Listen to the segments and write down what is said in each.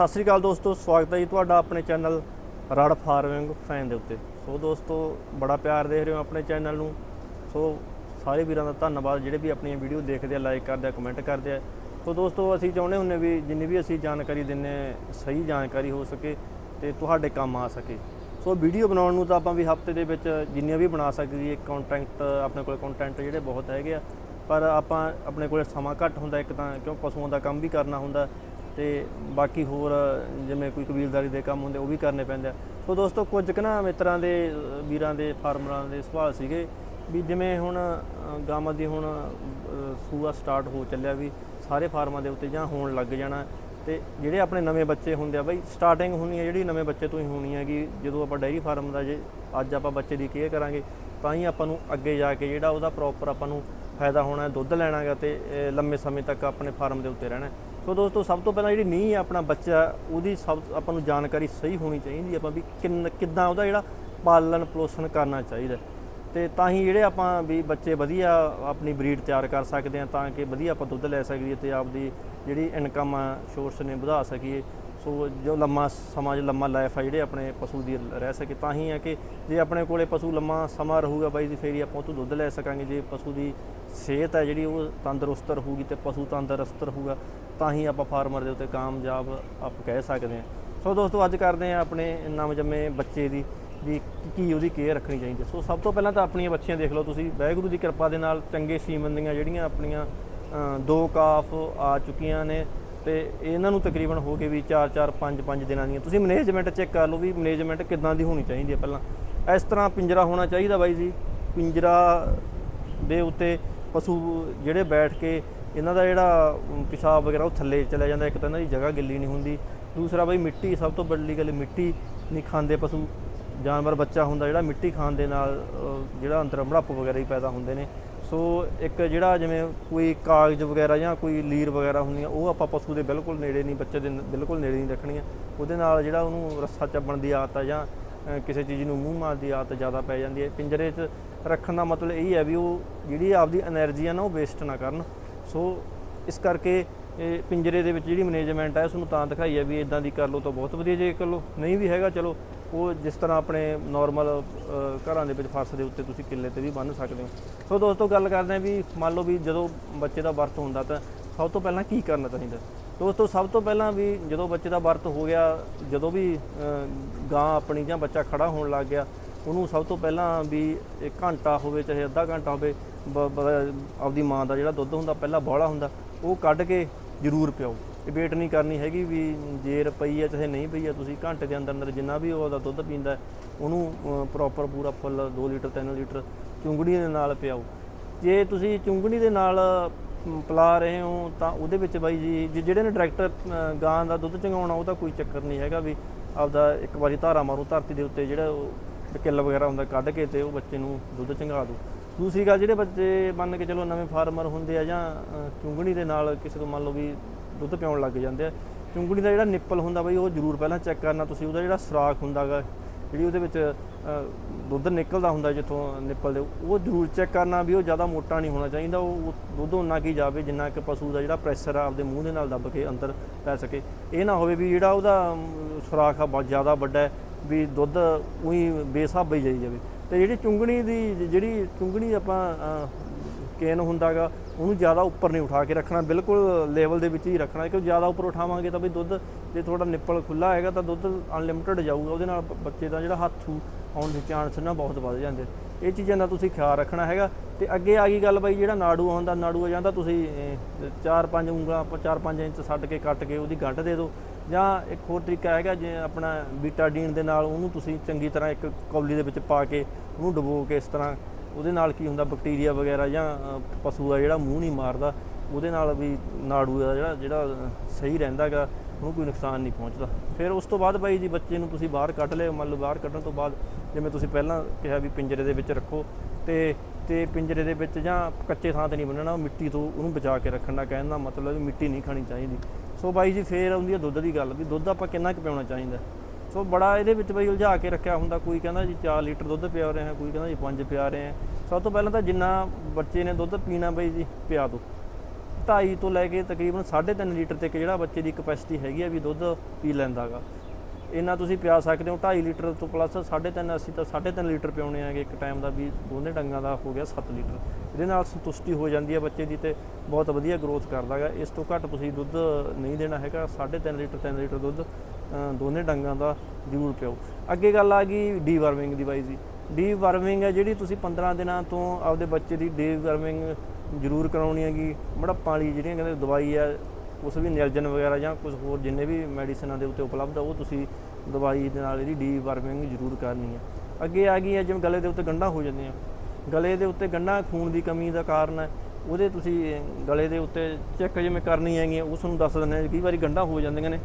ਸਤਿ ਸ੍ਰੀ ਅਕਾਲ ਦੋਸਤੋ, ਸਵਾਗਤ ਹੈ ਜੀ ਤੁਹਾਡਾ ਆਪਣੇ ਚੈਨਲ ਰੜ ਫਾਰਮਿੰਗ ਫੈਨ ਦੇ ਉੱਤੇ। ਸੋ ਦੋਸਤੋ, ਬੜਾ ਪਿਆਰ ਦੇ ਰਹੇ ਹੋ ਆਪਣੇ ਚੈਨਲ ਨੂੰ। ਸੋ ਸਾਰੇ ਵੀਰਾਂ ਦਾ ਧੰਨਵਾਦ, ਜਿਹੜੇ ਵੀ ਆਪਣੀਆਂ ਵੀਡੀਓ ਦੇਖਦੇ ਆ ਲਾਈਕ ਕਰਦੇ ਆ ਕਮੈਂਟ ਕਰਦੇ ਆ। ਸੋ ਦੋਸਤੋ, ਅਸੀਂ ਚਾਹੁੰਦੇ ਹੁੰਨੇ ਵੀ ਜਿੰਨੀ ਵੀ ਅਸੀਂ ਜਾਣਕਾਰੀ ਦਿੰਨੇ ਸਹੀ ਜਾਣਕਾਰੀ ਹੋ ਸਕੇ ਤੇ ਤੁਹਾਡੇ ਕੰਮ ਆ ਸਕੇ। ਸੋ ਵੀਡੀਓ ਬਣਾਉਣ ਨੂੰ ਤਾਂ ਆਪਾਂ ਵੀ ਹਫ਼ਤੇ ਦੇ ਵਿੱਚ ਜਿੰਨੀਆਂ ਵੀ ਬਣਾ ਸਕਦੀ ਹੈ ਕੰਟੈਂਟ ਆਪਣੇ ਕੋਲ ਕੰਟੈਂਟ ਜਿਹੜੇ ਬਹੁਤ ਹੈਗੇ ਆ। ਪਰ ਆਪਾਂ ਆਪਣੇ ਕੋਲ ਸਮਾਂ ਘੱਟ ਹੁੰਦਾ ਇੱਕ ਤਾਂ, ਕਿਉਂ ਪਸ਼ੂਆਂ ਦਾ ਕੰਮ ਵੀ ਕਰਨਾ ਹੁੰਦਾ। ਤੇ ਬਾਕੀ ਹੋਰ ਜਿਵੇਂ ਕੋਈ ਕਬੀਲਦਾਰੀ ਦੇ ਕੰਮ ਹੁੰਦੇ ਉਹ ਵੀ ਕਰਨੇ ਪੈਂਦੇ ਆ। ਸੋ ਦੋਸਤੋ ਕੁਝ ਕੁ ਨਾ ਮਿੱਤਰਾਂ ਦੇ ਵੀਰਾਂ ਦੇ ਫਾਰਮਰਾਂ ਦੇ ਸਵਾਲ ਸੀਗੇ ਵੀ ਜਿਵੇਂ ਹੁਣ ਗਾਵਾਂ ਦੀ ਹੁਣ ਸੂਆ ਸਟਾਰਟ ਹੋ ਚੱਲਿਆ ਵੀ ਸਾਰੇ ਫਾਰਮਾਂ ਦੇ ਉੱਤੇ ਜਾਂ ਹੋਣ ਲੱਗ ਜਾਣਾ ਤੇ ਜਿਹੜੇ ਆਪਣੇ ਨਵੇਂ ਬੱਚੇ ਹੁੰਦੇ ਆ ਬਈ ਸਟਾਰਟਿੰਗ ਹੁੰਦੀ ਹੈ ਜਿਹੜੀ ਨਵੇਂ ਬੱਚੇ ਤੋਂ ਹੀ ਹੋਣੀ ਹੈਗੀ। ਜਦੋਂ ਆਪਾਂ ਡਾਇਰੀ ਫਾਰਮ ਦਾ ਜੇ ਅੱਜ ਆਪਾਂ ਬੱਚੇ ਦੀ ਕੇਅਰ ਕਰਾਂਗੇ ਤਾਂ ਹੀ ਆਪਾਂ ਨੂੰ ਅੱਗੇ ਜਾ ਕੇ ਜਿਹੜਾ ਉਹਦਾ ਪ੍ਰੋਪਰ ਆਪਾਂ ਨੂੰ ਫਾਇਦਾ ਹੋਣਾ ਦੁੱਧ ਲੈਣਾਗਾ ਤੇ ਅ, ਲੰਮੇ ਸਮੇਂ ਤੱਕ ਆਪਣੇ ਫਾਰਮ ਦੇ ਉੱਤੇ ਰਹਿਣਾ ਸੋ ਦੋਸਤੋ, ਸਭ ਤੋਂ ਪਹਿਲਾਂ ਜਿਹੜੀ ਨੀਂਹ ਹੈ ਆਪਣਾ ਬੱਚਾ, ਉਹਦੀ ਸਭ ਆਪਾਂ ਨੂੰ ਜਾਣਕਾਰੀ ਸਹੀ ਹੋਣੀ ਚਾਹੀਦੀ ਆਪਾਂ ਵੀ ਕਿੰਨ, ਕਿੱਦਾਂ ਉਹਦਾ ਜਿਹੜਾ ਪਾਲਣ ਪੋਸ਼ਣ ਕਰਨਾ ਚਾਹੀਦਾ ਹੈ। ਤੇ ਤਾਂ ਹੀ ਜਿਹੜੇ ਆਪਾਂ ਵੀ ਬੱਚੇ ਵਧੀਆ ਆਪਣੀ ਬਰੀਡ ਤਿਆਰ ਕਰ ਸਕਦੇ ਆ ਤਾਂ ਕਿ ਵਧੀਆ ਆਪਾਂ ਦੁੱਧ ਲੈ ਸਕੀਏ ਤੇ ਆਪਦੀ ਜਿਹੜੀ ਇਨਕਮ ਆ ਸੋਰਸ ਨੇ ਵਧਾ ਸਕੀਏ ਸੋ ਜੋ ਲੰਮਾ ਸਮਾਂ, ਜੋ ਲੰਮਾ ਲਾਈਫ ਆ ਜਿਹੜੇ ਆਪਣੇ ਪਸ਼ੂ ਦੀ ਰਹਿ ਸਕੇ, ਤਾਂ ਹੀ ਹੈ ਕਿ ਜੇ ਆਪਣੇ ਕੋਲੇ ਪਸ਼ੂ ਲੰਮਾ ਸਮਾਂ ਰਹੂਗਾ ਬਾਈ ਦੀ ਫੇਰ ਹੀ ਆਪਾਂ ਉਹ ਤੋਂ ਦੁੱਧ ਲੈ ਸਕਾਂਗੇ ਜੇ ਪਸ਼ੂ ਦੀ ਸਿਹਤ ਹੈ ਜਿਹੜੀ, ਉਹ ਤੰਦਰੁਸਤ ਰਹੂਗੀ ਤੇ ਪਸ਼ੂ ਤੰਦਰੁਸਤ ਰਹੂਗਾ ਤਾਂ ਹੀ ਆਪਾਂ ਫਾਰਮਰ ਦੇ ਉੱਤੇ ਕਾਮਯਾਬ ਆਪ ਕਹਿ ਸਕਦੇ ਹਾਂ। ਸੋ ਦੋਸਤੋ, ਅੱਜ ਕਰਦੇ ਹਾਂ ਆਪਣੇ ਨਵਜੰਮੇ ਬੱਚੇ ਦੀ, ਵੀ ਕੀ ਉਹਦੀ ਕੇਅਰ ਰੱਖਣੀ ਚਾਹੀਦੀ ਸੋ ਸਭ ਤੋਂ ਪਹਿਲਾਂ ਤਾਂ ਆਪਣੀਆਂ ਬੱਚੀਆਂ ਦੇਖ ਲਓ ਤੁਸੀਂ। ਵਾਹਿਗੁਰੂ ਦੀ ਕਿਰਪਾ ਦੇ ਨਾਲ ਚੰਗੇ ਸੀਮਨ ਦੀਆਂ ਜਿਹੜੀਆਂ ਆਪਣੀਆਂ ਦੋ ਕਾਫ ਆ ਚੁੱਕੀਆਂ ਨੇ ਤੇ ਇਹਨਾਂ ਨੂੰ ਤਕਰੀਬਨ ਹੋ ਗਏ ਵੀ 4 4 5 5 ਦਿਨਾਂ ਦੀਆਂ। ਤੁਸੀਂ ਮੈਨੇਜਮੈਂਟ ਚੈੱਕ ਕਰ ਲਓ ਵੀ ਮੈਨੇਜਮੈਂਟ ਕਿੱਦਾਂ ਦੀ ਹੋਣੀ ਚਾਹੀਦੀ ਹੈ ਪਹਿਲਾਂ। ਇਸ ਤਰ੍ਹਾਂ ਪਿੰਜਰਾ ਹੋਣਾ ਚਾਹੀਦਾ ਬਾਈ ਜੀ। ਪਿੰਜਰਾ ਦੇ ਉੱਤੇ ਪਸ਼ੂ ਜਿਹੜੇ ਬੈਠ ਕੇ ਇਹਨਾਂ ਦਾ ਜਿਹੜਾ ਪਿਸ਼ਾਬ ਵਗੈਰਾ ਉਹ ਥੱਲੇ ਚਲਾ ਜਾਂਦਾ, ਇੱਕ ਤਾਂ ਇਹਨਾਂ ਦੀ ਜਗ੍ਹਾ ਗਿੱਲੀ ਨਹੀਂ ਹੁੰਦੀ। ਦੂਸਰਾ ਬਈ ਮਿੱਟੀ, ਸਭ ਤੋਂ ਵੱਡੀ ਗੱਲ ਮਿੱਟੀ ਨਹੀਂ ਖਾਂਦੇ ਪਸ਼ੂ। ਜਾਨਵਰ, ਬੱਚਾ ਹੁੰਦਾ ਜਿਹੜਾ ਮਿੱਟੀ ਖਾਣ ਦੇ ਨਾਲ ਜਿਹੜਾ ਅੰਦਰ ਮੜਾਪ ਵਗੈਰਾ ਹੀ ਪੈਦਾ ਹੁੰਦੇ ਨੇ। ਸੋ ਇੱਕ ਜਿਹੜਾ ਜਿਵੇਂ ਕੋਈ ਕਾਗਜ਼ ਵਗੈਰਾ ਜਾਂ ਕੋਈ ਲੀਰ ਵਗੈਰਾ ਹੁੰਦੀਆਂ, ਉਹ ਆਪਾਂ ਪਸ਼ੂ ਦੇ ਬਿਲਕੁਲ ਨੇੜੇ ਨਹੀਂ, ਬੱਚੇ ਦੇ ਬਿਲਕੁਲ ਨੇੜੇ ਨਹੀਂ ਰੱਖਣੀ ਰੱਖਣੀਆਂ। ਉਹਦੇ ਨਾਲ ਜਿਹੜਾ ਉਹਨੂੰ ਰੱਸਾ ਚੱਬਣ ਦੀ ਆਦਤ ਆ ਜਾਂ ਕਿਸੇ ਚੀਜ਼ ਨੂੰ ਮੂੰਹ ਮਾਰ ਦੀ ਆਦਤ ਜ਼ਿਆਦਾ ਪੈ ਜਾਂਦੀ ਹੈ। ਪਿੰਜਰੇ 'ਚ ਰੱਖਣ ਦਾ ਮਤਲਬ ਇਹ ਹੈ ਵੀ ਉਹ ਜਿਹੜੀ ਆਪਦੀ એનર્ਜੀ ਆ ਨਾ, ਉਹ ਵੇਸਟ ਨਾ ਕਰਨ। ਸੋ ਇਸ ਕਰਕੇ ਇਹ ਪਿੰਜਰੇ ਦੇ ਵਿੱਚ ਜਿਹੜੀ ਮੈਨੇਜਮੈਂਟ ਹੈ ਉਸ ਨੂੰ ਤਾਂ ਦਿਖਾਈ ਹੈ ਵੀ ਇਦਾਂ ਦੀ ਕਰ ਲਓ ਤਾਂ ਬਹੁਤ ਵਧੀਆ, ਜੇ ਕਰ ਲਓ। ਨਹੀਂ ਵੀ ਹੈਗਾ, ਚਲੋ, ਉਹ ਜਿਸ ਤਰ੍ਹਾਂ ਆਪਣੇ ਨਾਰਮਲ ਘਰਾਂ ਦੇ ਵਿੱਚ ਫਰਸ਼ ਦੇ ਉੱਤੇ ਤੁਸੀਂ ਕਿੱਲੇ ਤੇ ਵੀ ਬੰਨ੍ਹ ਸਕਦੇ ਹੋ। ਸੋ ਦੋਸਤੋ, ਗੱਲ ਕਰਦੇ ਹਾਂ ਵੀ ਮੰਨ ਲਓ ਵੀ ਜਦੋਂ ਬੱਚੇ ਦਾ ਵਰਤ ਹੁੰਦਾ ਤਾਂ ਸਭ ਤੋਂ ਪਹਿਲਾਂ ਕੀ ਕਰਨਾ ਚਾਹੀਦਾ? ਦੋਸਤੋ, ਸਭ ਤੋਂ ਪਹਿਲਾਂ ਵੀ ਜਦੋਂ ਬੱਚੇ ਦਾ ਵਰਤ ਹੋ ਗਿਆ, ਜਦੋਂ ਵੀ ਗਾਂ ਆਪਣੀ ਜਾਂ ਬੱਚਾ ਖੜਾ ਹੋਣ ਲੱਗ ਗਿਆ ਉਹਨੂੰ ਸਭ ਤੋਂ ਪਹਿਲਾਂ ਵੀ ਇੱਕ ਘੰਟਾ ਹੋਵੇ ਚਾਹੇ ਅੱਧਾ ਘੰਟਾ ਹੋਵੇ ਬ- ਬ- ਆਪਦੀ ਮਾਂ ਦਾ ਜਿਹੜਾ ਦੁੱਧ ਹੁੰਦਾ ਪਹਿਲਾਂ ਬੋਲਾ ਹੁੰਦਾ ਉਹ ਕੱਢ ਕੇ ਜ਼ਰੂਰ ਪਿਓ ਇਹ ਵੇਟ ਨਹੀਂ ਕਰਨੀ ਹੈਗੀ ਵੀ ਜੇ ਪਈ ਹੈ ਚਾਹੇ ਨਹੀਂ ਪਈ ਹੈ ਤੁਸੀਂ ਘੰਟੇ ਦੇ ਅੰਦਰ ਅੰਦਰ ਜਿੰਨਾ ਵੀ ਉਹਦਾ ਦੁੱਧ ਪੀਂਦਾ ਉਹਨੂੰ ਪ੍ਰੋਪਰ ਪੂਰਾ ਫੁੱਲ 2 ਲੀਟਰ 3 ਲੀਟਰ ਚੁੰਗੜੀ ਦੇ ਨਾਲ ਪਿਆਓ। ਜੇ ਤੁਸੀਂ ਚੁੰਗਣੀ ਦੇ ਨਾਲ ਅਮ, ਪਿਲਾ ਰਹੇ ਹੋ ਤਾਂ ਉਹਦੇ ਵਿੱਚ ਬਾਈ ਜੀ ਜੇ ਜਿਹੜੇ ਨੇ ਡਾਇਰੈਕਟ ਗਾਂ ਦਾ ਦੁੱਧ ਚੰਗਾਉਣਾ ਉਹ ਤਾਂ ਕੋਈ ਚੱਕਰ ਨਹੀਂ ਹੈਗਾ ਵੀ ਆਪਦਾ ਇੱਕ ਵਾਰੀ ਧਾਰਾ ਮਾਰੋ ਧਰਤੀ ਦੇ ਉੱਤੇ ਜਿਹੜਾ ਉਹ ਕਿੱਲ ਵਗੈਰਾ ਹੁੰਦਾ ਕੱਢ ਕੇ ਤੇ ਉਹ ਬੱਚੇ ਨੂੰ ਦੁੱਧ ਚੰਗਾ ਦਿਓ ਦੂਸਰੀ ਗੱਲ ਜਿਹੜੇ ਬੱਚੇ ਮੰਨ ਕੇ ਚਲੋ ਨਵੇਂ ਫਾਰਮਰ ਹੁੰਦੇ ਆ ਜਾਂ ਚੁੰਗਣੀ ਦੇ ਨਾਲ ਕਿਸੇ ਤੋਂ ਮੰਨ ਲਓ ਵੀ ਦੁੱਧ ਪਿਆਉਣ ਲੱਗ ਜਾਂਦੇ ਆ ਚੁੰਗਣੀ ਦਾ ਜਿਹੜਾ ਨਿੱਪਲ ਹੁੰਦਾ ਬਈ ਉਹ ਜ਼ਰੂਰ ਪਹਿਲਾਂ ਚੈੱਕ ਕਰਨਾ ਤੁਸੀਂ ਉਹਦਾ ਜਿਹੜਾ ਸੁਰਾਖ ਹੁੰਦਾਗਾ ਜਿਹੜੀ ਉਹਦੇ ਵਿੱਚ ਦੁੱਧ ਨਿਕਲਦਾ ਹੁੰਦਾ ਜਿੱਥੋਂ ਨਿੱਪਲ ਦੇ ਉਹ ਜ਼ਰੂਰ ਚੈੱਕ ਕਰਨਾ ਵੀ ਉਹ ਜ਼ਿਆਦਾ ਮੋਟਾ ਨਹੀਂ ਹੋਣਾ ਚਾਹੀਦਾ ਉਹ ਉਹ ਦੁੱਧ ਉਨਾ ਕੀ ਜਾਵੇ ਜਿੰਨਾ ਕਿ ਪਸ਼ੂ ਦਾ ਜਿਹੜਾ ਪ੍ਰੈਸ਼ਰ ਆ ਆਪਦੇ ਮੂੰਹ ਦੇ ਨਾਲ ਦੱਬ ਕੇ ਅੰਦਰ ਪੈ ਸਕੇ। ਇਹ ਨਾ ਹੋਵੇ ਵੀ ਜਿਹੜਾ ਉਹਦਾ ਅਮ, ਸੁਰਾਖ ਆ ਬਹੁਤ ਜ਼ਿਆਦਾ ਵੱਡਾ ਹੈ ਵੀ ਦੁੱਧ ਉਹੀ ਬੇਸਾਬ ਹੀ ਜਾਈ ਜਾਵੇ। ਤੇ ਜਿਹੜੀ ਚੁੰਗਣੀ ਦੀ ਜਿਹੜੀ ਚੁੰਗਣੀ ਆਪਾਂ ਅ, ਕੇਨ ਹੁੰਦਾਗਾ ਉਹਨੂੰ ਜ਼ਿਆਦਾ ਉੱਪਰ ਨਹੀਂ ਉਠਾ ਕੇ ਰੱਖਣਾ। ਬਿਲਕੁਲ ਲੈਵਲ ਦੇ ਵਿੱਚ ਹੀ ਰੱਖਣਾ। ਕਿਉਂਕਿ ਜ਼ਿਆਦਾ ਉੱਪਰ ਉਠਾਵਾਂਗੇ ਤਾਂ ਵੀ ਦੁੱਧ ਜੇ ਤੁਹਾਡਾ ਨਿੱਪਲ ਖੁੱਲਾ ਹੈਗਾ ਤਾਂ ਦੁੱਧ ਅਨਲਿਮਿਟਿਡ ਜਾਊਗਾ। ਉਹਦੇ ਨਾਲ ਬੱਚੇ ਦਾ ਜਿਹੜਾ ਹੱਥੂ ਆਉਣ ਦੇ ਚਾਂਸ ਨਾ ਬਹੁਤ ਵੱਧ ਜਾਂਦੇ। ਇਹ ਚੀਜ਼ਾਂ ਦਾ ਤੁਸੀਂ ਖਿਆਲ ਰੱਖਣਾ ਹੈਗਾ ਤੇ ਅੱਗੇ ਆ ਗਈ ਗੱਲ ਬਾਈ ਜਿਹੜਾ ਨਾੜੂ ਹੁੰਦਾ ਨਾੜੂ ਜਾਂਦਾ ਤੁਸੀਂ 4-5 ਉਂਗਲਾਂ ਆਪਾਂ 4-5 ਇੰਚ ਛੱਡ ਕੇ ਕੱਟ ਕੇ ਉਹਦੀ ਗੱਂਢ ਦੇ ਦਿਓ ਜਾਂ ਇੱਕ ਹੋਰ ਤਰੀਕਾ ਹੈਗਾ ਜੇ ਆਪਣਾ ਬੀਟਾਡੀਨ ਦੇ ਨਾਲ ਉਹਨੂੰ ਤੁਸੀਂ ਚੰਗੀ ਤਰ੍ਹਾਂ ਇੱਕ ਕੌਲੀ ਦੇ ਵਿੱਚ ਪਾ ਕੇ ਉਹਨੂੰ ਡੁਬੋ ਕੇ ਇਸ ਤਰ੍ਹਾਂ ਉਹਦੇ ਨਾਲ ਕੀ ਹੁੰਦਾ ਬੈਕਟੀਰੀਆ ਵਗੈਰਾ ਜਾਂ ਪਸ਼ੂ ਦਾ ਜਿਹੜਾ ਮੂੰਹ ਨਹੀਂ ਮਾਰਦਾ ਉਹਦੇ ਨਾਲ ਵੀ ਨਾੜੂ ਦਾ ਜਿਹੜਾ ਜਿਹੜਾ ਅ, ਸਹੀ ਰਹਿੰਦਾਗਾ ਉਹਨੂੰ ਕੋਈ ਨੁਕਸਾਨ ਨਹੀਂ ਪਹੁੰਚਦਾ। ਫਿਰ ਉਸ ਤੋਂ ਬਾਅਦ ਬਾਈ ਜੀ ਬੱਚੇ ਨੂੰ ਤੁਸੀਂ ਬਾਹਰ ਕੱਢ ਲਿਓ ਮੰਨ ਲਓ ਬਾਹਰ ਕੱਢਣ ਤੋਂ ਬਾਅਦ ਜਿਵੇਂ ਤੁਸੀਂ ਪਹਿਲਾਂ ਕਿਹਾ ਵੀ ਪਿੰਜਰੇ ਦੇ ਵਿੱਚ ਰੱਖੋ, ਤੇ ਤੇ ਪਿੰਜਰੇ ਦੇ ਵਿੱਚ ਜਾਂ ਕੱਚੇ ਥਾਂ ਤੇ ਨਹੀਂ ਬੰਨਣਾ ਮਿੱਟੀ ਤੋਂ ਉਹਨੂੰ ਬਚਾ ਕੇ ਰੱਖਣ ਦਾ ਕਹਿਣ ਦਾ ਮਤਲਬ ਵੀ ਮਿੱਟੀ ਨਹੀਂ ਖਾਣੀ ਚਾਹੀਦੀ। ਸੋ ਬਾਈ ਜੀ ਫੇਰ ਆਉਂਦੀ ਹੈ ਦੁੱਧ ਦੀ ਗੱਲ ਵੀ ਦੁੱਧ ਆਪਾਂ ਕਿੰਨਾ ਕੁ ਪਿਆਉਣਾ ਚਾਹੀਦਾ। ਸੋ ਬੜਾ ਇਹਦੇ ਵਿੱਚ ਬਈ ਉਲਝਾ ਕੇ ਰੱਖਿਆ ਹੁੰਦਾ, ਕੋਈ ਕਹਿੰਦਾ ਜੀ 4 ਲੀਟਰ ਦੁੱਧ ਪਿਆ ਰਹੇ ਹਾਂ ਕੋਈ ਕਹਿੰਦਾ ਜੀ 5 ਪਿਆ ਰਹੇ। ਹਾਂ ਸਭ ਤੋਂ ਪਹਿਲਾਂ ਤਾਂ ਜਿੰਨਾ ਬੱਚੇ ਨੇ ਦੁੱਧ ਪੀਣਾ ਬਈ ਜੀ, ਪਿਆ ਦਿਓ 2.5 ਤੋਂ ਲੈ ਕੇ ਤਕਰੀਬਨ 3.5 ਲੀਟਰ ਤੱਕ ਜਿਹੜਾ ਬੱਚੇ ਦੀ ਕਪੈਸਿਟੀ ਹੈਗੀ ਆ ਵੀ ਦੁੱਧ ਪੀ ਲੈਂਦਾਗਾ। ਇੰਨਾ ਤੁਸੀਂ ਪਿਆ ਸਕਦੇ ਹੋ 2.5 ਲੀਟਰ ਤੋਂ ਪਲੱਸ 3.5 ਅਸੀਂ ਤਾਂ 3.5 ਲੀਟਰ ਪਿਆਉਣੇ ਆਗੇ ਇੱਕ ਟਾਈਮ ਦਾ ਵੀ ਦੋਨੇ ਡੰਗਾਂ ਦਾ ਹੋ ਗਿਆ 7 ਲੀਟਰ। ਇਹਦੇ ਨਾਲ ਸੰਤੁਸ਼ਟੀ ਹੋ ਜਾਂਦੀ ਹੈ ਬੱਚੇ ਦੀ ਤੇ ਬਹੁਤ ਵਧੀਆ ਗਰੋਥ ਕਰਦਾਗਾ। ਇਸ ਤੋਂ ਘੱਟ ਤੁਸੀਂ ਦੁੱਧ ਨਹੀਂ ਦੇਣਾ ਹੈਗਾ 3.5 ਲੀਟਰ 3 ਲੀਟਰ ਦੁੱਧ ਦੋਨੇ ਡੰਗਾਂ ਦਾ ਜ਼ਰੂਰ ਪਿਓ। ਅੱਗੇ ਗੱਲ ਆ ਗਈ ਡੀਵਰਮਿੰਗ ਦੀ ਬਾਈ ਜੀ। ਡੀਵਰਮਿੰਗ ਹੈ ਜਿਹੜੀ ਤੁਸੀਂ 15 ਦਿਨਾਂ ਤੋਂ ਆਪਦੇ ਬੱਚੇ ਦੀ ਡੀਵਰਮਿੰਗ ਜ਼ਰੂਰ ਕਰਾਉਣੀ ਹੈਗੀ। ਮੜੱਪਾਂ ਵਾਲੀ ਜਿਹੜੀਆਂ ਕਹਿੰਦੇ ਦਵਾਈ ਹੈ ਉਸ ਵੀ ਨਿਰਜਨ ਵਗੈਰਾ ਜਾਂ ਕੁਝ ਹੋਰ ਜਿੰਨੇ ਵੀ ਮੈਡੀਸਨਾਂ ਦੇ ਉੱਤੇ ਉਪਲਬਧ ਆ, ਉਹ ਤੁਸੀਂ ਦਵਾਈ ਦੇ ਨਾਲ ਇਹਦੀ ਡੀ ਵਾਰਮਿੰਗ ਜ਼ਰੂਰ ਕਰਨੀ ਹੈ ਅੱਗੇ ਆ ਗਈ ਹੈ ਜਿਵੇਂ ਗਲੇ ਦੇ ਉੱਤੇ ਗੰਢਾਂ ਹੋ ਜਾਂਦੀਆਂ। ਗਲੇ ਦੇ ਉੱਤੇ ਗੰਢਾਂ ਖੂਨ ਦੀ ਕਮੀ ਦਾ ਕਾਰਨ ਹੈ ਉਹਦੇ ਤੁਸੀਂ ਗਲੇ ਦੇ ਉੱਤੇ ਚੈੱਕ ਜਿਵੇਂ ਕਰਨੀ ਹੈਗੀ ਉਸ ਨੂੰ ਦੱਸ ਦਿੰਦੇ ਕਈ ਵਾਰੀ ਗੰਢਾਂ ਹੋ ਜਾਂਦੀਆਂ ਨੇ।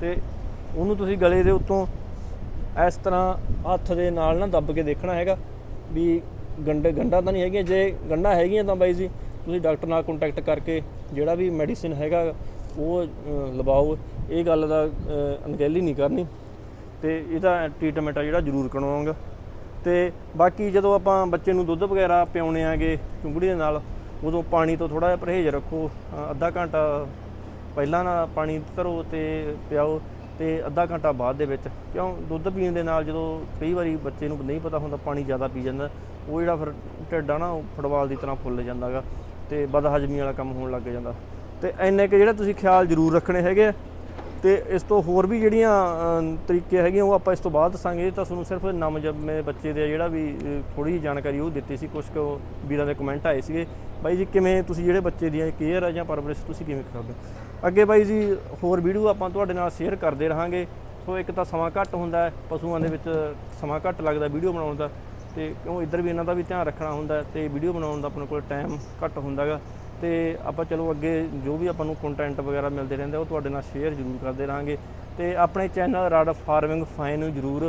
ਤੇ ਉਹਨੂੰ ਤੁਸੀਂ ਗਲੇ ਦੇ ਉੱਤੋਂ ਇਸ ਤਰ੍ਹਾਂ ਹੱਥ ਦੇ ਨਾਲ ਨਾ ਦੱਬ ਕੇ ਦੇਖਣਾ ਹੈਗਾ ਵੀ ਗੰਡੇ ਗੰਢਾਂ ਤਾਂ ਨਹੀਂ ਹੈਗੀਆਂ, ਜੇ ਗੰਢਾਂ ਹੈਗੀਆਂ ਤਾਂ ਬਾਈ ਜੀ ਤੁਸੀਂ ਡਾਕਟਰ ਨਾਲ ਕੰਟੈਕਟ ਕਰਕੇ ਜਿਹੜਾ ਵੀ ਮੈਡੀਸਿਨ ਹੈਗਾ ਉਹ ਲਵਾਓ। ਇਹ ਗੱਲ ਦਾ ਅਣਗਹਿਲੀ ਨਹੀਂ ਕਰਨੀ। ਤੇ ਇਹਦਾ ਟ੍ਰੀਟਮੈਂਟ ਆ ਜਿਹੜਾ ਜ਼ਰੂਰ ਕਰਵਾਉਂਗਾ। ਤੇ ਬਾਕੀ ਜਦੋਂ ਆਪਾਂ ਬੱਚੇ ਨੂੰ ਦੁੱਧ ਵਗੈਰਾ ਪਿਆਉਣੇ ਆਗੇ ਚੁੰਗੜੀ ਦੇ ਨਾਲ, ਉਦੋਂ ਪਾਣੀ ਤੋਂ ਥੋੜਾ ਜਿਹਾ ਪਰਹੇਜ਼ ਰੱਖੋ। ਅੱਧਾ ਘੰਟਾ ਪਹਿਲਾਂ ਨਾ ਪਾਣੀ ਧਰੋ ਤੇ ਪਿਆਓ ਤੇ ਅੱਧਾ ਘੰਟਾ ਬਾਅਦ ਦੇ ਵਿੱਚ। ਕਿਉਂ? ਦੁੱਧ ਪੀਣ ਦੇ ਨਾਲ ਜਦੋਂ ਕਈ ਵਾਰੀ ਬੱਚੇ ਨੂੰ ਨਹੀਂ ਪਤਾ ਹੁੰਦਾ, ਪਾਣੀ ਜ਼ਿਆਦਾ ਪੀ ਜਾਂਦਾ। ਉਹ ਜਿਹੜਾ ਫਿਰ ਢਿੱਡ ਆ ਨਾ, ਉਹ ਫੁੱਟਬਾਲ ਦੀ ਤਰ੍ਹਾਂ ਫੁੱਲ ਜਾਂਦਾਗਾ ਤੇ ਬਦਹਜਮੀ ਵਾਲਾ ਕੰਮ ਹੋਣ ਲੱਗ ਜਾਂਦਾ। ਤੇ ਇੰਨੇ ਕੁ ਜਿਹੜਾ ਤੁਸੀਂ ਖਿਆਲ ਜ਼ਰੂਰ ਰੱਖਣੇ ਹੈਗੇ ਆ। ਤੇ ਇਸ ਤੋਂ ਹੋਰ ਵੀ ਜਿਹੜੀਆਂ ਤਰੀਕੇ ਹੈਗੇ ਉਹ ਆਪਾਂ ਇਸ ਤੋਂ ਬਾਅਦ ਦੱਸਾਂਗੇ। ਤਾਂ ਤੁਹਾਨੂੰ ਸਿਰਫ ਨਵਜੰਮੇ ਬੱਚੇ ਦੇ ਜਿਹੜਾ ਵੀ ਥੋੜੀ ਜਿਹੀ ਜਾਣਕਾਰੀ ਉਹ ਦਿੱਤੀ ਸੀ। ਕੁਝ ਕੁ ਵੀਰਾਂ ਦੇ ਕਮੈਂਟ ਆਏ ਸੀਗੇ। ਬਾਈ ਜੀ, ਕਿਵੇਂ ਤੁਸੀਂ ਜਿਹੜੇ ਬੱਚੇ ਦੀਆਂ ਕੇਅਰ ਆ ਜਾਂ ਪਰਵਰਿਸ਼ ਤੁਸੀਂ ਕਿਵੇਂ ਕਰਦੇ ਹੋ? ਅੱਗੇ ਬਾਈ ਜੀ, ਹੋਰ ਵੀਡੀਓ ਆਪਾਂ ਤੁਹਾਡੇ ਨਾਲ ਸ਼ੇਅਰ ਕਰਦੇ ਰਹਾਂਗੇ। ਸੋ ਇੱਕ ਤਾਂ ਸਮਾਂ ਘੱਟ ਹੁੰਦਾ ਪਸ਼ੂਆਂ ਦੇ ਵਿੱਚ ਸਮਾਂ ਘੱਟ ਲੱਗਦਾ ਵੀਡੀਓ ਬਣਾਉਣ ਦਾ। ਤੇ ਕਿਉਂ ਇੱਧਰ ਵੀ ਇਹਨਾਂ ਦਾ ਵੀ ਧਿਆਨ ਰੱਖਣਾ ਹੁੰਦਾ ਹੈ ਤੇ ਵੀਡੀਓ ਬਣਾਉਣ ਦਾ ਆਪਣੇ ਕੋਲ ਟਾਈਮ ਘੱਟ ਹੁੰਦਾਗਾ। ਤੇ ਆਪਾਂ ਚਲੋ ਅੱਗੇ ਜੋ ਵੀ ਆਪਾਂ ਨੂੰ ਕੰਟੈਂਟ ਵਗੈਰਾ ਮਿਲਦੇ ਰਹਿੰਦੇ, ਉਹ ਤੁਹਾਡੇ ਨਾਲ ਸ਼ੇਅਰ ਜ਼ਰੂਰ ਕਰਦੇ ਰਹਾਂਗੇ। ਤੇ ਆਪਣੇ ਚੈਨਲ ਰਡ ਫਾਰਮਿੰਗ ਫਾਈਨ ਨੂੰ ਜ਼ਰੂਰ